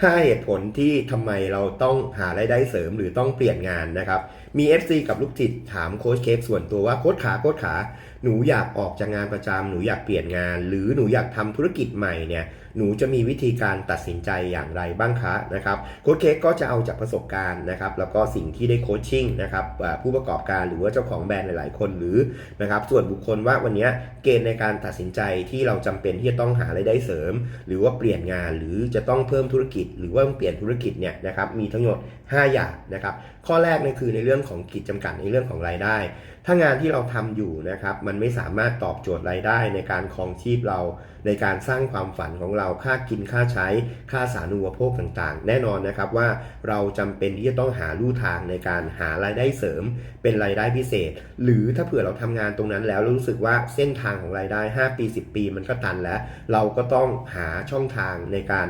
5 เหตุผลที่ทำไมเราต้องหารายได้เสริมหรือต้องเปลี่ยนงานนะครับ มี FC กับลูกจิตถามโค้ชเค้กส่วนตัวว่าโค้ชขาโค้ชขา หนูอยากออกจากงานประจำหนูอยากเปลี่ยนงาน หรือหนูอยากทำธุรกิจใหม่เนี่ยหนูจะมีวิธีการตัดสินใจอย่างไรบ้างคะนะครับโค้ชเค้กก็จะเอาจากประสบการณ์นะครับแล้วก็สิ่งที่ได้โคชชิ่งนะครับผู้ประกอบการหรือว่าเจ้าของแบรนด์หลาย ๆ คนหรือนะครับส่วนบุคคลว่าวันนี้เกณฑ์ในการตัดสินใจที่เราจำเป็นที่จะต้องหารายได้เสริม หรือว่าเปลี่ยนงานหรือจะต้องเพิ่มธุรกิจ หรือว่าเปลี่ยนธุรกิจเนี่ยนะครับมีทั้งหมด 5 อย่างนะครับข้อแรกนี่คือในเรื่องของขีดจำกัดในเรื่องของรายได้ ถ้างานที่เราทำอยู่นะครับมันันไม่สามารถตอบโจทย์รายได้ในการครองชีพเรา ในการสร้างความฝันของเราค่ากินค่าใช้ค่าสาธารณูปโภคต่างๆ แน่นอนนะครับว่าเราจำเป็นที่จะต้องหาลู่ทางในการหารายได้เสริม เป็นรายได้พิเศษ หรือถ้าเผื่อเราทำงานตรงนั้นแล้วรู้สึกว่าเส้นทางของรายได้ 5 ปี 10 ปีมันก็ตันแล้ว เราก็ต้องหาช่องทางในการ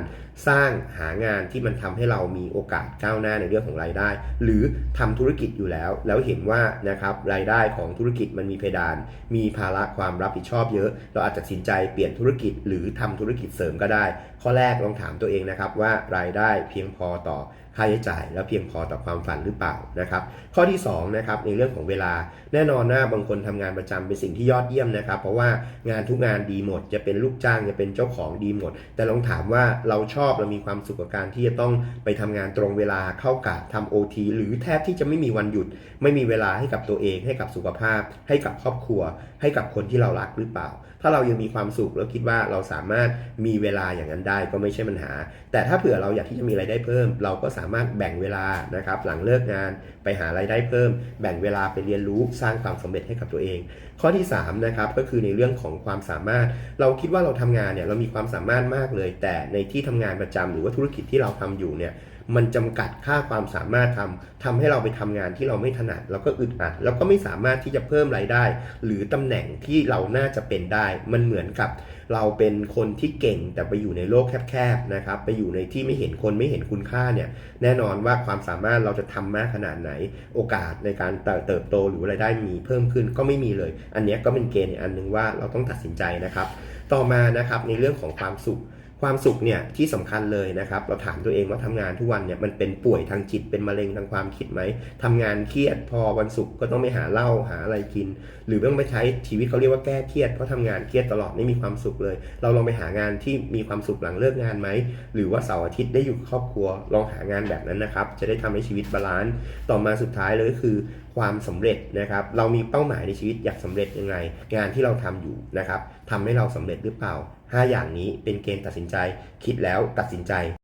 สร้างหางานที่มันทำให้เรามีโอกาสก้าวหน้าในเรื่องของรายได้ หรือทำธุรกิจอยู่แล้ว แล้วเห็นว่านะครับรายได้ของธุรกิจมันมีเพดาน มีภาระความรับผิดชอบเยอะ เราอาจจะตัดสินใจเปลี่ยนธุรกิจหรือทำธุรกิจเสริมก็ได้ ข้อแรกลองถามตัวเองนะครับว่ารายได้เพียงพอต่อค่าใช้จ่าย แล้วเพียงพอต่อความฝันหรือเปล่านะครับ ข้อที่2นะครับในเรื่องของเวลาแน่นอนนะบางคนทำงานประจำเป็นสิ่งที่ยอดเยี่ยมนะครับ เพราะว่างานทุกงานดีหมด จะเป็นลูกจ้างจะเป็นเจ้าของดีหมด แต่ลองถามว่าเราชอบเรามีความสุขกับการที่จะต้องไปทำงานตรงเวลาเข้ากะทำโอทีหรือแทบที่จะไม่มีวันหยุด ไม่มีเวลาให้กับตัวเอง ให้กับสุขภาพ ให้กับครอบครัว ให้กับคนที่เรารักหรือเปล่า ถ้าเรายังมีความสุขแล้วคิดว่าเราสามารถมีเวลาอย่างนั้นได้ก็ไม่ใช่ปัญหา แต่ถ้าเผื่อเราอยากที่จะมีรายได้เพิ่ม เราก็สามารถแบ่งเวลานะครับหลังเลิกงานไปหารายได้เพิ่ม แบ่งเวลาไปเรียนรู้สร้างความสำเร็จให้กับตัวเอง ข้อที่3นะครับก็คือในเรื่องของความสามารถ เราคิดว่าเราทำงานเนี่ยเรามีความสามารถมากเลย แต่ในที่ทำงานประจำหรือว่าธุรกิจที่เราทำอยู่เนี่ย มันจำกัดค่าความสามารถทำทำให้เราไปทำงานที่เราไม่ถนัด แล้วก็อึดอัด แล้วก็ไม่สามารถที่จะเพิ่มรายได้ หรือตำแหน่งที่เราน่าจะเป็นได้ มันเหมือนกับ เราเป็นคนที่เก่งแต่ไปอยู่ในโลกแคบๆนะครับ ไปอยู่ในที่ไม่เห็นคนไม่เห็นคุณค่าเนี่ย แน่นอนว่าความสามารถเราจะทำมากขนาดไหน โอกาสในการเติบโตหรือรายได้มีเพิ่มขึ้นก็ไม่มีเลย อันนี้ก็เป็นเกณฑ์อันหนึ่งว่าเราต้องตัดสินใจนะครับ ต่อมานะครับในเรื่องของความสุข ความสุขเนี่ยที่สำคัญเลยนะครับ เราถามตัวเองว่าทำงานทุกวันเนี่ยมันเป็นป่วยทางจิตเป็นมะเร็งทางความคิดไหมทำงานเครียดพอวันศุกร์ก็ต้องไปหาเหล้าหาอะไรกิน หรือต้องไปใช้ชีวิตเขาเรียกว่าแก้เครียดเพราะทำงานเครียดตลอดไม่มีความสุขเลย เราลองไปหางานที่มีความสุขหลังเลิกงานไหมหรือว่าเสาร์อาทิตย์ได้อยู่ครอบครัวลองหางานแบบนั้นนะครับ จะได้ทำให้ชีวิตบาลานซ์ต่อมาสุดท้ายเลยก็คือความสำเร็จนะครับ เรามีเป้าหมายในชีวิตอยากสำเร็จยังไง งานที่เราทำอยู่นะครับทำให้เราสำเร็จหรือเปล่า 5 อย่างนี้เป็นเกณฑ์ตัดสินใจ คิดแล้วตัดสินใจ